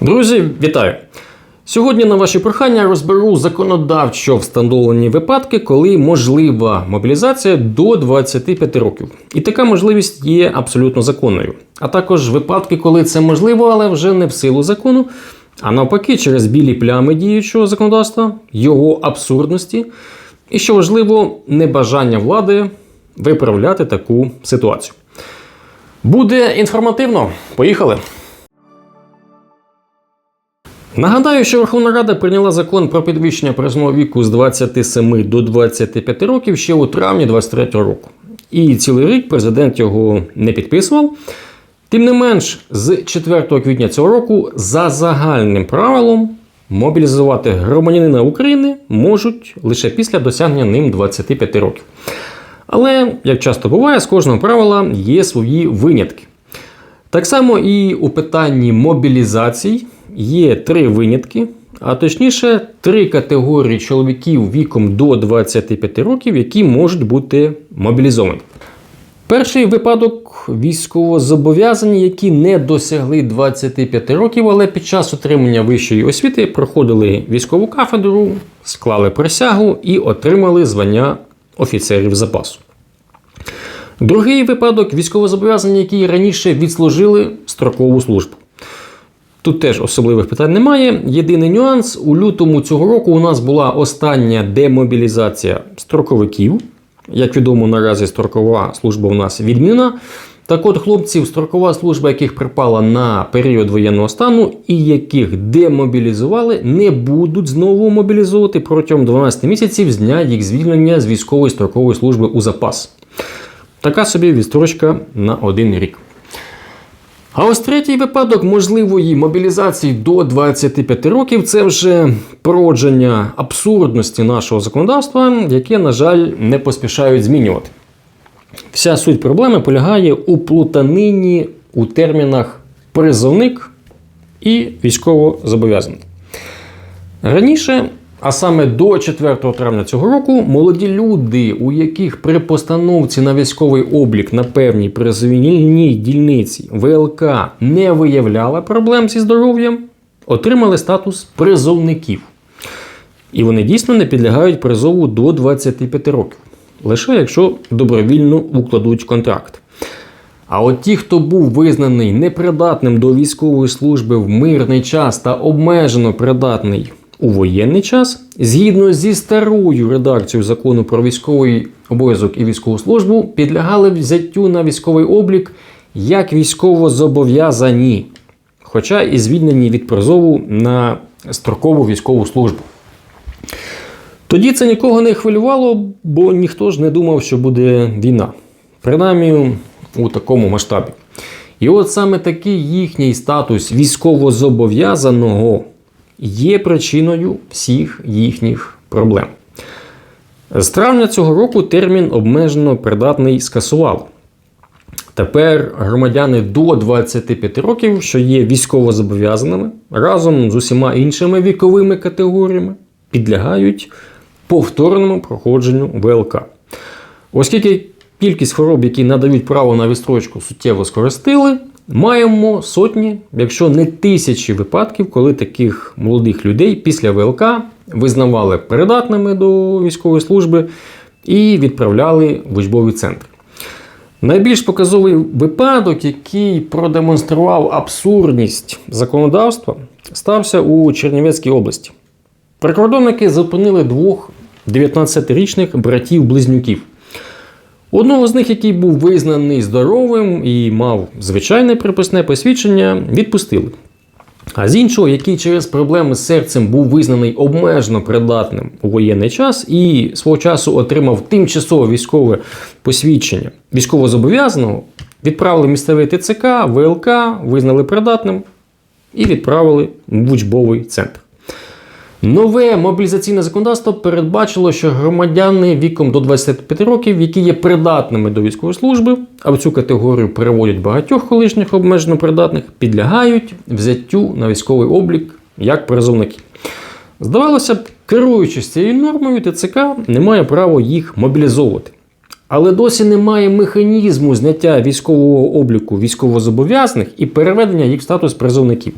Друзі, вітаю! Сьогодні на ваші прохання розберу законодавчо встановлені випадки, коли можлива мобілізація до 25 років. І така можливість є абсолютно законною. А також випадки, коли це можливо, але вже не в силу закону, а навпаки, через білі плями діючого законодавства, його абсурдності, і що важливо, небажання влади виправляти таку ситуацію. Буде інформативно. Поїхали! Нагадаю, що Верховна Рада прийняла закон про підвищення призовного віку з 27 до 25 років ще у травні 2023 року. І цілий рік президент його не підписував. Тим не менш, з 4 квітня цього року за загальним правилом мобілізувати громадянина України можуть лише після досягнення ним 25 років. Але, як часто буває, з кожного правила є свої винятки. Так само і у питанні мобілізацій є три винятки, а точніше, три категорії чоловіків віком до 25 років, які можуть бути мобілізовані. Перший випадок військовозобов'язані, які не досягли 25 років, але під час отримання вищої освіти проходили військову кафедру, склали присягу і отримали звання офіцерів запасу. Другий випадок військовозобов'язані, які раніше відслужили строкову службу. Тут теж особливих питань немає. Єдиний нюанс: у лютому цього року у нас була остання демобілізація строковиків. Як відомо, наразі строкова служба у нас відмінена. Так от, хлопців, строкова служба, яких припала на період воєнного стану і яких демобілізували, не будуть знову мобілізовувати протягом 12 місяців з дня їх звільнення з військової строкової служби у запас. Така собі відстрочка на один рік. А ось третій випадок можливої мобілізації до 25 років це вже породження абсурдності нашого законодавства, яке, на жаль, не поспішають змінювати. Вся суть проблеми полягає у плутанині у термінах призовник і військовозобов'язаний. Раніше, а саме до 4 травня цього року, молоді люди, у яких при постановці на військовий облік на певній призовній дільниці ВЛК не виявляла проблем зі здоров'ям, отримали статус призовників. І вони дійсно не підлягають призову до 25 років, лише якщо добровільно укладуть контракт. А от ті, хто був визнаний непридатним до військової служби в мирний час та обмежено придатний у воєнний час, згідно зі старою редакцією закону про військовий обов'язок і військову службу, підлягали взяттю на військовий облік як військово-зобов'язані, хоча і звільнені від призову на строкову військову службу. Тоді це нікого не хвилювало, бо ніхто ж не думав, що буде війна. Принаймні у такому масштабі. І от саме такий їхній статус військовозобов'язаного є причиною всіх їхніх проблем. З травня цього року термін обмежено придатний скасували. Тепер громадяни до 25 років, що є військовозобов'язаними, разом з усіма іншими віковими категоріями підлягають повторному проходженню ВЛК. Оскільки кількість хвороб, які надають право на відстрочку, суттєво скоростили, маємо сотні, якщо не тисячі випадків, коли таких молодих людей після ВЛК визнавали придатними до військової служби і відправляли в учбові центри. Найбільш показовий випадок, який продемонстрував абсурдність законодавства, стався у Чернівецькій області. Прикордонники зупинили двох 19-річних братів-близнюків. Одного з них, який був визнаний здоровим і мав звичайне приписне посвідчення, відпустили. А з іншого, який через проблеми з серцем був визнаний обмежено придатним у воєнний час і свого часу отримав тимчасове військове посвідчення військовозобов'язаного, відправили місцевий ТЦК, ВЛК, визнали придатним і відправили в учбовий центр. Нове мобілізаційне законодавство передбачило, що громадяни віком до 25 років, які є придатними до військової служби, а в цю категорію переводять багатьох колишніх обмежено придатних, підлягають взяттю на військовий облік як призовники. Здавалося б, керуючись цією нормою, ТЦК не має права їх мобілізовувати. Але досі немає механізму зняття військового обліку військовозобов'язаних і переведення їх в статус призовників.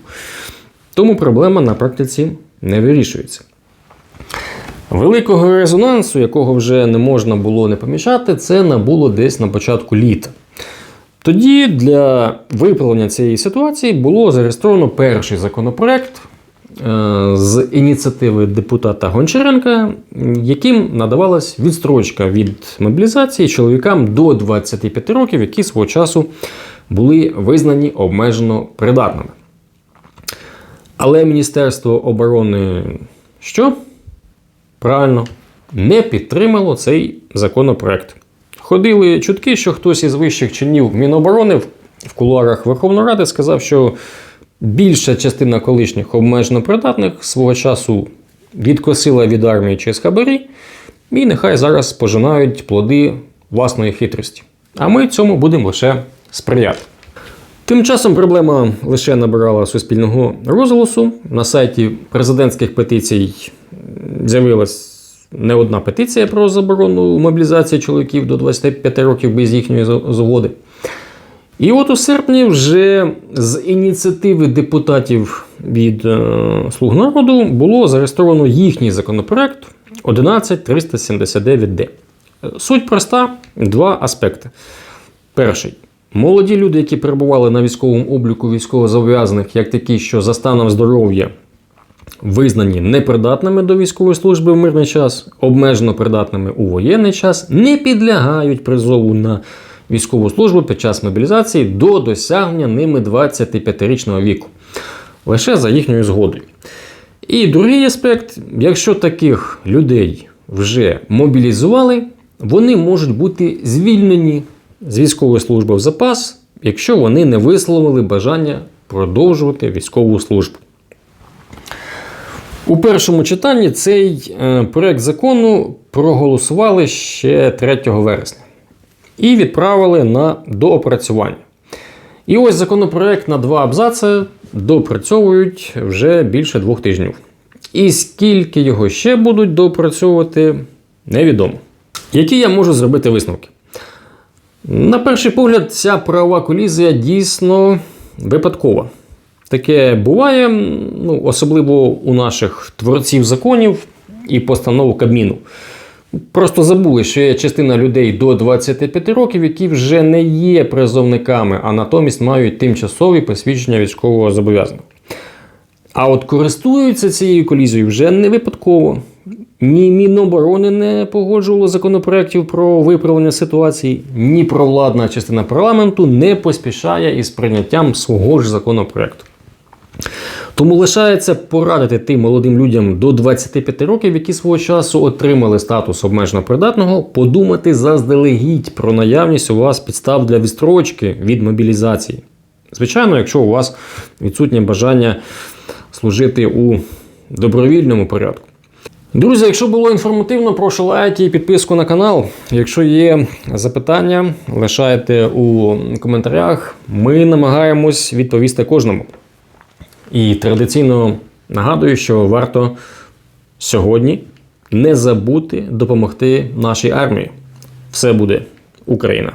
Тому проблема на практиці не вирішується. Великого резонансу, якого вже не можна було не помічати, це набуло десь на початку літа. Тоді для виправлення цієї ситуації було зареєстровано перший законопроект е, з ініціативи депутата Гончаренка, яким надавалась відстрочка від мобілізації чоловікам до 25 років, які свого часу були визнані обмежено придатними. Але Міністерство оборони що? Правильно, не підтримало цей законопроект. Ходили чутки, що хтось із вищих чинів Міноборони в- кулуарах Верховної Ради сказав, що більша частина колишніх обмежено придатних свого часу відкосила від армії через хабарі, і нехай зараз пожинають плоди власної хитрості. А ми цьому будемо лише сприяти. Тим часом проблема лише набирала суспільного розголосу. На сайті президентських петицій з'явилась не одна петиція про заборону мобілізації чоловіків до 25 років без їхньої згоди. І от у серпні вже з ініціативи депутатів від е, Слуг народу було зареєстровано їхній законопроект 11379Д. Суть проста: два аспекти. Перший. Молоді люди, які перебували на військовому обліку військовозобов'язаних, як такі, що за станом здоров'я визнані непридатними до військової служби в мирний час, обмежено придатними у воєнний час, не підлягають призову на військову службу під час мобілізації до досягнення ними 25-річного віку. Лише за їхньою згодою. І другий аспект: якщо таких людей вже мобілізували, вони можуть бути звільнені з військової служби в запас, якщо вони не висловили бажання продовжувати військову службу. У першому читанні цей е, проект закону проголосували ще 3 вересня і відправили на доопрацювання. І ось законопроект на два абзаци допрацьовують вже більше двох тижнів. І скільки його ще будуть доопрацьовувати, невідомо. Які я можу зробити висновки? На перший погляд, ця правова колізія дійсно випадкова. Таке буває, ну, особливо у наших творців законів і постанов Кабміну. Просто забули, що є частина людей до 25 років, які вже не є призовниками, а натомість мають тимчасові посвідчення військового зобов'язаного. А от користуються цією колізією вже не випадково. Ні Міноборони не погоджувало законопроєктів про виправлення ситуації, ні провладна частина парламенту не поспішає із прийняттям свого ж законопроекту. Тому лишається порадити тим молодим людям до 25 років, які свого часу отримали статус обмежено придатного, подумати заздалегідь про наявність у вас підстав для відстрочки від мобілізації. Звичайно, якщо у вас відсутнє бажання служити у добровільному порядку. Друзі, якщо було інформативно, прошу лайки і підписку на канал. Якщо є запитання, лишайте у коментарях. Ми намагаємось відповісти кожному. І традиційно нагадую, що варто сьогодні не забути допомогти нашій армії. Все буде Україна!